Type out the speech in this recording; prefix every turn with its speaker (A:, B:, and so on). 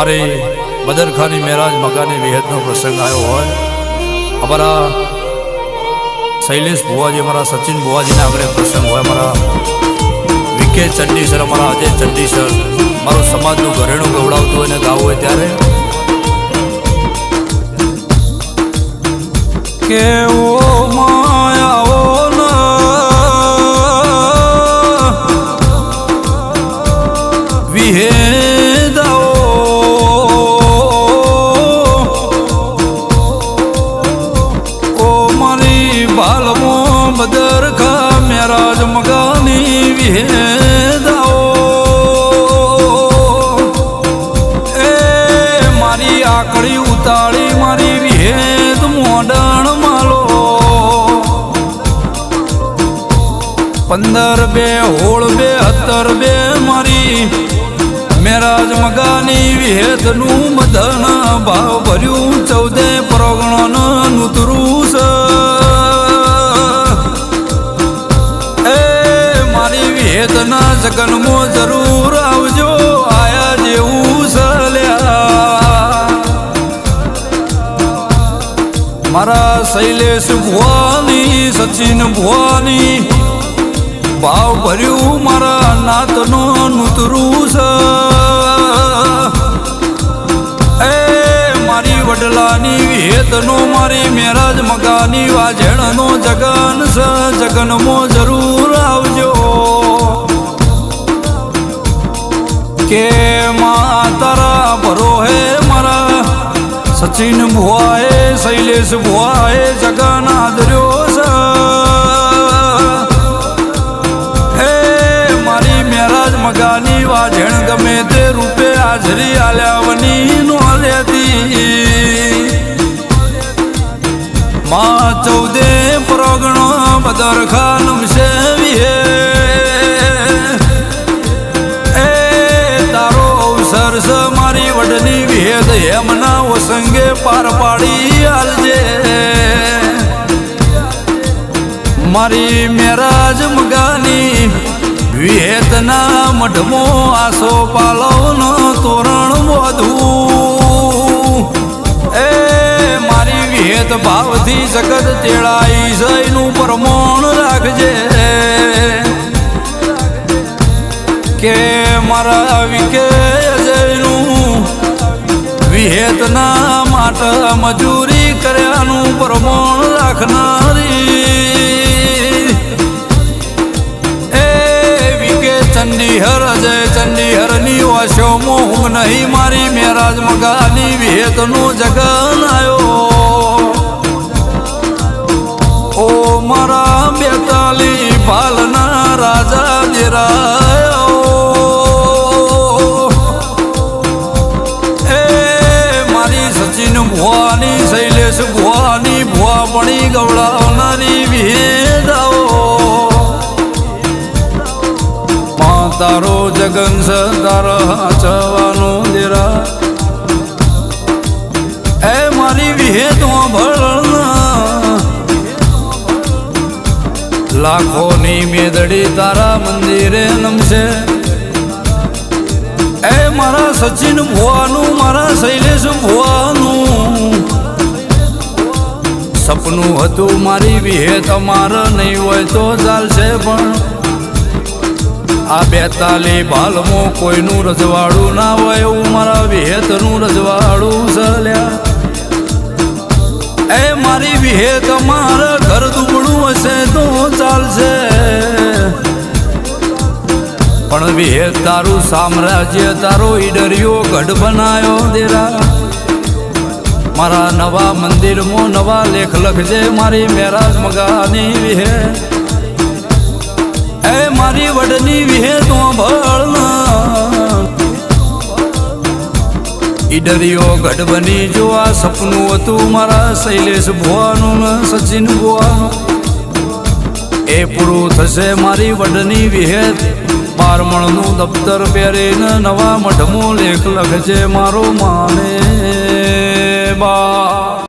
A: મારી બદરખાની મહેરાજ મકાની વિહતનો પ્રસંગ આવ્યો હોય. અમારા શૈલેષ ભુવાજી, અમારા સચિન ભુવાજીના આગળ પ્રસંગ હોય. અમારા વિકે ચંડી સર અમારા અજય ચંડી સર મારું સમાજનું ઘરેણું ગવડાવતું હોય ને ગાવું હોય ત્યારે. કેવો માયા પંદર બે, હોળ બે અત્તર બે મારી. મેરાજ મગાની વિહેદનું મધન ભાવ ભર્યું ચૌદે પ્રગણન નુતરું છે એ મારી વિહેદના જગનમો જરૂર આવજો, આયા જેવું સલ્યા મારા શૈલેષ ભુવાની, સચિન ભુવાની ભાવ ભર્યું મારા નાતનો નૂતરું છે. એ મારી વડલાની વિહેતનો મારી મેરાજ મગાની વાજણનો જગન છે. જગનમો જરૂર આવજો. કે માતારા ભરો હે મારા સચિન ભુવાએ, શૈલેષ ભુવાએ જગન આદર્યો. હાજરી આલ્યાવની નો લેતી માં ચૌદે પ્રગણો બદર ખાન છે વિહે. એ તારો અવસર છે મારી વડની વિહેદ હેમના વસંગે પાર પાડી આલજે. મારી મેરાજ મગાની વિહેતના મઢમો આસો પાલવનો તોરણ વધુ એ મારી વિહેત ભાવથી સખત તેડાઈ જઈનું પરમોણ રાખજે. કે મારા વિકે અજયનું વિહેતના માટે મજૂરી કર્યાનું પ્રમોણ હું નહીં મારી મેરાજ મગાની વિહેતનો જગન આવ્યો ઓ મારા બેતાલી પાલના રાજા દેરાયો. એ મારી સચિન ભુવાની શૈલેષ ભુવાની ભુવા પણી ગવડાવનારી વિહેદાઓ તારો જગન છે તારા ચવાનો દેરા. એ મારી વિહેદો ભળના. લાખોની મેદડી તારા મંદિરે નમશે. એ મારા સચિન ભુવાનું, મારા શૈલેષ ભુવાનું. સપનું હતું મારી વિહે તમારે નહીં હોય તો ચાલશે પણ આ બેતાલી બાલમો કોઈનું રજવાડું ના હોય એવું મારા વિહેતનું રજવાડું ચાલ્યા એ મારી વિહેત મારા ઘર દુબળું હશે તો ચાલશે. પણ વિહેત તારું સામ્રાજ્ય તારો ઈડરિયો ગઢ બનાયો દેરા. મારા નવા મંદિરમાં નવા લેખ લખજે મારી મેરાજ મગાની વિહે એ મારી વડની વિહે તો ઈડરીઓ ગઢ બની જો સપનું હતું મારા શૈલેષ ભુવાનું સચિન ભુવાનું એ પૂરું થશે મારી વડની વિહેત બારમણનું દફતર પહેરીને નવા મઢમો લેખ લખજે મારો માને બા.